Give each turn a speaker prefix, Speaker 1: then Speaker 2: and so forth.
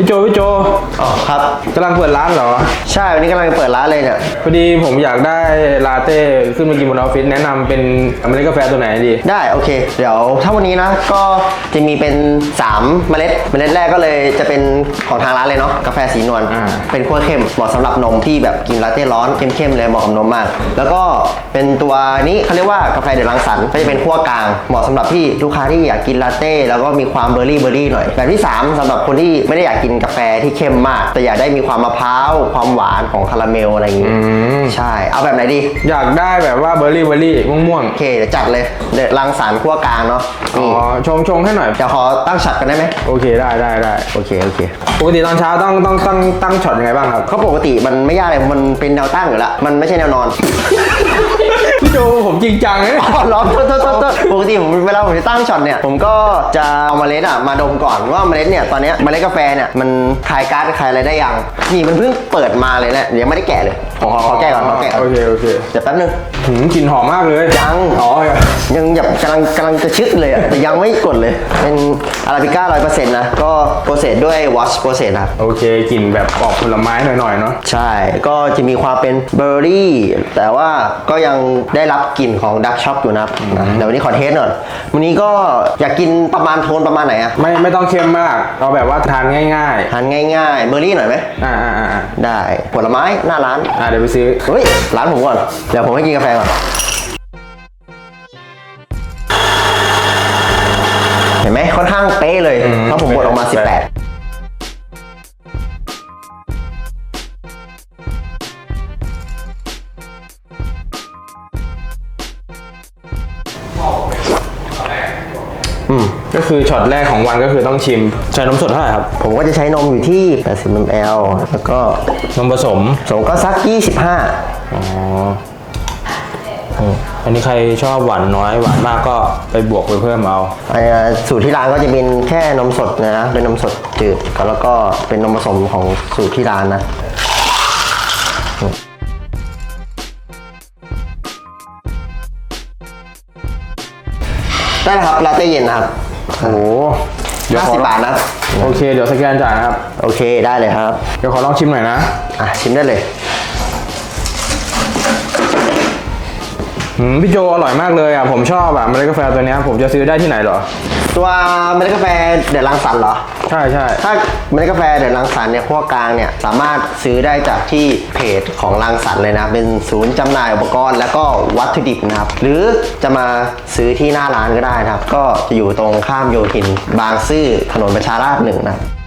Speaker 1: พี่โจพี่โจ
Speaker 2: อ๋อครับ
Speaker 1: กำลังเปิดร้านเหรอ
Speaker 2: ใช่วันนี้กำลังจะเปิดร้านเลยเนี่ย
Speaker 1: พอดีผมอยากได้ลาเต้ขึ้นมากินบนออฟฟิศแนะนำเป็นอเมริกาแฟตัวไหนดี
Speaker 2: ได้โอเค เดี๋ยวถ้าวันนี้นะก็จะมีเป็น 3 เมล็ด เมล็ดแรกก็เลยจะเป็นของทางร้านเลยเนาะกาแฟสีนวล
Speaker 1: อ่า
Speaker 2: เป็นขั้วเข้มเหมาะสำหรับนมที่แบบกินลาเต้ร้อนเข้มๆเลยเหมาะกับนมมาก แล้วก็เป็นตัวนี้เขาเรียกว่ากาแฟเดรังสรรค์ก็จะเป็นขั้วกลางเหมาะสำหรับที่ลูกค้าที่อยากกินลาเต้แล้วก็มีความเบอร์รี่เบอร์รี่หน่อยแบบที่3สำหรับคนที่ไม่ได้อยากกินกาแฟที่เข้มมาก แต่อยากได้มีความมะพร้าวความหวานของคาราเมลอะไรอย่างงี้
Speaker 1: ม
Speaker 2: ใช่ เอาแบบไหนดี
Speaker 1: อยากได้แบบว่าเบอร์รี่เบอร์รี่ม่วง
Speaker 2: โอเคเดี๋ยวจัดเลยเดรังสรรค์ขั้วกลางเนาะ
Speaker 1: ๆอ๋อ
Speaker 2: นี่
Speaker 1: ชงชงให้หน่อย
Speaker 2: เดี๋ยวขอตั้งช็อตกันได้ไหม
Speaker 1: โอเคได้ได้ได้
Speaker 2: โอเคโอเค
Speaker 1: ปกติตอนเช้าต้องต้องต้องตั้งช็อตยังไงบ้างครับ
Speaker 2: เขาปกติมันไม่ยากเลยมันเป็นแนวตั้งอยู่แล้วมันไม่ใช่แนวนอน
Speaker 1: พี่โจผมจริงจังนะเนี่ย
Speaker 2: อ๋อเหรอโทษโทษโทษโทษปกติผมเวลาผมจะตั้งช็อตเนี่ย ผมก็จะเอาเมล็ดอะมาดมก่อนว่าเมล็ดเนี่ยตอนเนี้ยเมล็ดกาแฟเนี่ยมันคายก๊าซคายอะไรได้ยัง นี่มันเพิ่งเปิดมาเลยนะเดี๋ยวยังไม่ได้แกะเลยขอขอขอแกะก่อนขอแกะก่อน
Speaker 1: โอเคโอเค
Speaker 2: เดี๋ยวแป๊บนึง
Speaker 1: หืมกลิ่นหอมมากเลย
Speaker 2: ยัง
Speaker 1: อ๋อ
Speaker 2: ยังแบบกำลังกำลังจะชึดเลยอะแต่ยังไม่กดเลย เป็นอาราบิก้าร้อยเปอร์เซ็นต์นะก็โปรเซสด้วยวอชโปรเซสครับ
Speaker 1: โอเคกลิ่นแบบออกผลไม้หน่อยๆเนาะ
Speaker 2: ใช่ก็จะมีความเป็นเบอร์รี่แต่ว่าก็ยังได้รับกลิ่นของดักช็อปอยู่นะครับนะเดี๋ยววันนี้ขอเทสหน่อยวันนี้ก็อยากกินประมาณโทนประมาณไหนอะ
Speaker 1: ไม่ไม่ต้องเค็มมาก เอาแบบว่าทานง่าย
Speaker 2: ทานง่ายๆเบอร์รี่หน่อยไหม
Speaker 1: ๆ อ่าอ่าอ่าอ่า
Speaker 2: ได้ผลไม้หน้าร้าน
Speaker 1: อ่าเดี๋ยวไปซื้อ
Speaker 2: เฮ้ยร้านผมก่อนเดี๋ยวผมให้กินกาแฟก่อนเห็นไหมค่อนข้างเป๊ะเลย
Speaker 1: อืม
Speaker 2: เพราะผมบดออกมา
Speaker 1: เป๊ะ
Speaker 2: 18 อืม
Speaker 1: ก็คือช็อตแรกของวันก็คือต้องชิมใช้นมสดเท่าไหร่ครับ
Speaker 2: ผมก็จะใช้นมอยู่ที่ 80 ml แล้วก็
Speaker 1: นมผสม
Speaker 2: สงก็สัก 25
Speaker 1: อ๋ออืมอันนี้ใครชอบหวานน้อยหวานมากก็ไปบวกไปเพิ่มเอา
Speaker 2: ไอ้สูตรที่ร้านก็จะเป็นแค่นมสดนะ เป็นนมสดจืด แล้วก็เป็นนมผสมของสูตรที่ร้านนะ ได้แล้วครับลาเต้เย็นนะครับ
Speaker 1: โอ้โหเดี๋ยวขอ
Speaker 2: 50บาทนะครับ
Speaker 1: โอเค เดี๋ยวสแกนจ่ายนะครับ
Speaker 2: โอเคได้เลยครับ
Speaker 1: เดี๋ยวขอลองชิมหน่อยนะ
Speaker 2: อะชิมได้เลย
Speaker 1: อืม พี่โจอร่อยมากเลยอะผมชอบอะเมล็ดกาแฟตัวเนี้ยผมจะซื้อได้ที่ไหนเหรอ
Speaker 2: ตัวเมล็ดกาแฟเดดรังสรรค์เหรอ
Speaker 1: ใช่ใช่
Speaker 2: ถ้าเมล็ดกาแฟเดดรังสรรค์เนี่ยพวกกลางเนี่ยสามารถซื้อได้จากที่เพจของรังสรรค์เลยนะ เป็นศูนย์จำหน่ายอุปกรณ์แล้วก็วัตถุดิบนะครับ หรือจะมาซื้อที่หน้าร้านก็ได้นะครับ ก็จะอยู่ตรงข้ามโยธิน บางซื่อถนนประชาราษฎร์หนึ่งนะครับ